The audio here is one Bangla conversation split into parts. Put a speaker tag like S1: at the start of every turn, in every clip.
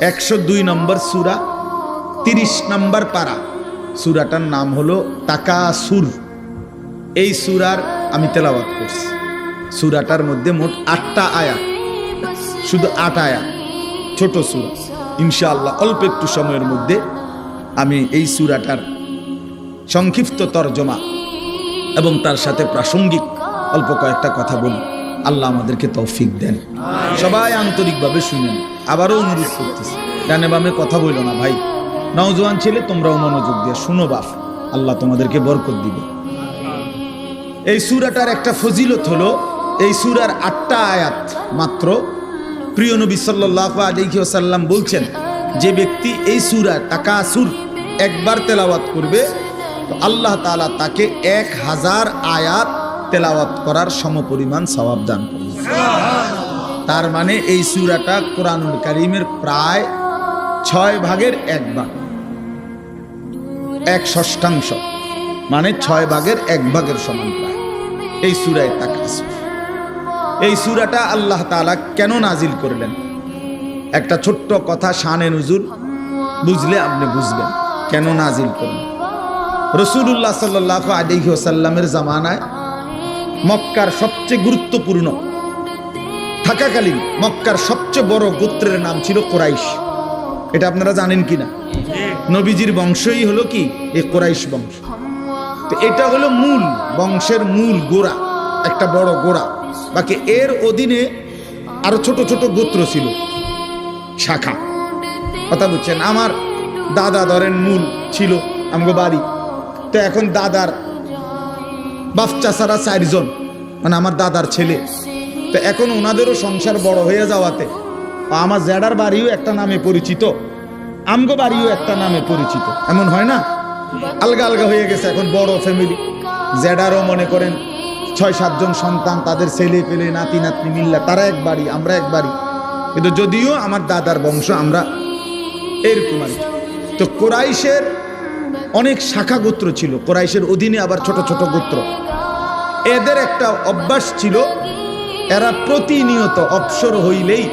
S1: একশো দুই নম্বর সুরা, তিরিশ নম্বর পারা। সুরাটার নাম হলো তাকা সুর এই সুরার আমি তেলাওয়াত করছি। সুরাটার মধ্যে মোট আটটা আয়াত। শুধু আট আয়াত, ছোট সুরা। ইনশাআল্লাহ অল্প একটু সময়ের মধ্যে আমি এই সুরাটার সংক্ষিপ্ত তর্জমা এবং তার সাথে প্রাসঙ্গিক অল্প কয়েকটা কথা বলি। আল্লাহ আমাদেরকে তৌফিক দেন। সবাই আন্তরিকভাবে শুনেন। আবারও অনুরোধ করতেছি। ডানে বামে কথা বইল না, ভাই। নওজোয়ান ছেলে, তোমরাও মনোযোগ দিয়ে শুনো, বাপ। আল্লাহ তোমাদেরকে বরকত দিবে। এই সুরাটার একটা ফজিলত হলো, এই সুরার আটটা আয়াত মাত্র প্রিয় নবী সাল্লাহ আলিহি ওসাল্লাম বলছেন, যে ব্যক্তি এই সুরা টাকা সুর একবার তেলাওয়াত করবে, তো আল্লাহ তাআলা তাকে এক হাজার আয়াত তেলাওয়াত করার সমপরিমাণ সওয়াব দান করবে। তার মানে এই সুরাটা কোরআনুল কারিমের প্রায় ছয় ভাগের এক ভাগ। এক ষষ্ঠাংশ। মানে ছয় ভাগের এক ভাগের সমান প্রায়। এই সুরায় তাকাসুর। এই সুরাটা আল্লাহ তাআলা কেন নাজিল করলেন? একটা ছোট্ট কথা শানে নজুল বুঝলে আপনি বুঝবেন কেন নাজিল করলেন। রসুল্লাহ সাল্লাহ আলিহি ওসাল্লামের জামানায় মক্কার সবচেয়ে গুরুত্বপূর্ণ থাকাকালীন মক্কার সবচেয়ে বড় গোত্রের নাম ছিল কোরাইশ। এটা আপনারা জানেন কি না নবীজির বংশই হলো কি? এ কোরাইশ বংশ। এটা হলো মূল, বংশের মূল গোড়া, একটা বড় গোড়া। বাকি এর অধীনে আরও ছোট ছোট গোত্র ছিল। শাখা। কথা বুঝছেন? আমার দাদা ধরেন মূল ছিল আমগো বাড়ি। তো এখন দাদার বাচ্চা ছাড়া চারজন। মানে আমার দাদার ছেলে। তো এখন ওনাদেরও সংসার বড় হয়ে যাওয়াতে আমার জেডার বাড়িও একটা নামে পরিচিত, আমগো বাড়িও একটা নামে পরিচিত। এমন হয় না? আলগা আলগা হয়ে গেছে এখন বড় ফ্যামিলি জেডারও মনে করেন ছয় সাতজন সন্তান, তাদের ছেলে, পেলে, নাতি, নাতনি মিল্লা, তারা এক বাড়ি, আমরা এক বাড়ি। কিন্তু যদিও আমার দাদার বংশ, আমরা এরকম আর তো কোরাইশের অনেক শাখা গোত্র ছিল, কোরাইশের অধীনে আবার ছোট ছোট গোত্র। এদের একটা অভ্যাস ছিল এরা প্রতিনিয়ত অবসর হইলেই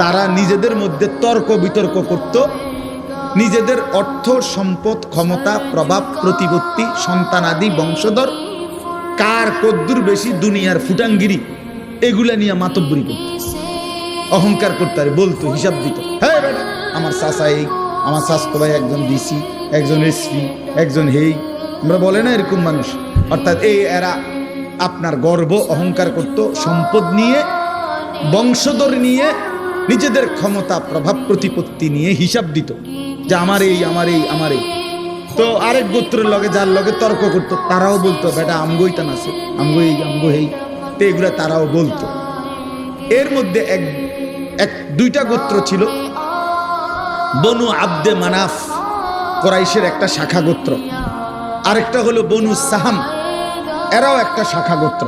S1: তারা নিজেদের মধ্যে তর্ক বিতর্ক করত, নিজেদের অর্থ, সম্পদ, ক্ষমতা, প্রভাব, প্রতিপত্তি সন্তানাদি বংশধর, কার কদ্দুর বেশি, দুনিয়ার ফুটাঙ্গিরি, এগুলা নিয়ে মাতব্বরি করত। অহংকার করতে পারে বলতো, হিসাব দিত। হ্যাঁ আমার চাষা এই, আমার স্বাস্থ্য ভাই একজন ডিসি, একজন এসপি, একজন হেই, আমরা বলে না এরকম মানুষ। অর্থাৎ এই এরা আপনার গর্ব, অহংকার করত, সম্পদ নিয়ে, বংশধর নিয়ে, নিজেদের ক্ষমতা, প্রভাব, প্রতিপত্তি নিয়ে হিসাব দিত যে আমার এই আমার এই আমার এই তো আরেক গোত্রের লগে, যার লগে তর্ক করতো, তারাও বলতো, বেটা আমগোই তান আছে এই, আমগো হেই। তো এগুলা তারাও বলতো। এর মধ্যে এক এক, দুইটা গোত্র ছিল, বনু আব্দে মানাফ, কোরাইশের একটা শাখা গোত্র। আরেকটা হলো বনু সাহাম। এরাও একটা শাখা গোত্র।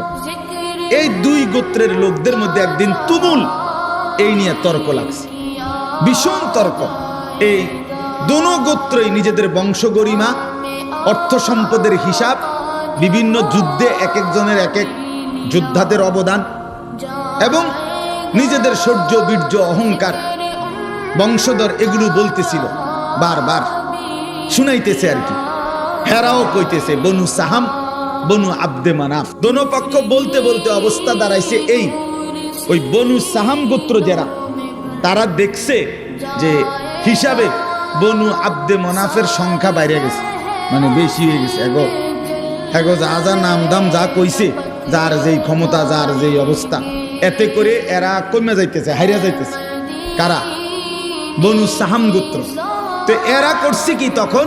S1: এই দুই গোত্রের লোকদের মধ্যে একদিন তুমুল এই নিয়ে তর্ক লাগছে। ভীষণ তর্ক। এই দোনো গোত্রই নিজেদের বংশ গরিমা, অর্থ সম্পদের হিসাব, বিভিন্ন যুদ্ধে এক একজনের এক এক যোদ্ধাদের অবদান এবং নিজেদের সৌর্য, বীর্য, অহংকার বংশধর এগুলো বলতেছিল, বারবার। শুনাইতেছে আর কি। হেরাও কইতেছে, বনু সাহাম বনু আব্দে মানাফ। দোনো পক্ষ বলতে বলতে অবস্থা দাঁড়াইছে এই, ওই বনু সাহাম গোত্র যারা, তারা দেখছে যে হিসাবে বনু আব্দে মনাফের সংখ্যা বাইরে গেছে মানে বেশি হয়ে গেছে। এগো এগো যা যা নাম দাম যা কইছে, যার যেই ক্ষমতা, যার যেই অবস্থা, এতে করে এরা কমে যাইতেছে হারিয়া যাইতেছে। কারা? বনু সাহাম গোত্র। তো এরা করছে কি তখন?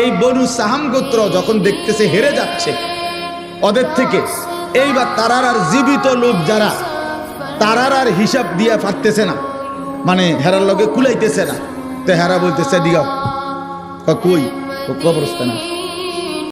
S1: এই বনু সাহাম গোত্র যখন দেখতেছে হেরে যাচ্ছে, ওদের থেকে এইবার তারার আর জীবিত লোক যারা, তারার আর হিসাব দিয়ে ফাটতেছে না। মানে হেরার লগে কুলাইতেছে না। তো হেরা বলতেছে দিগাও ক কই? কবরস্থানে।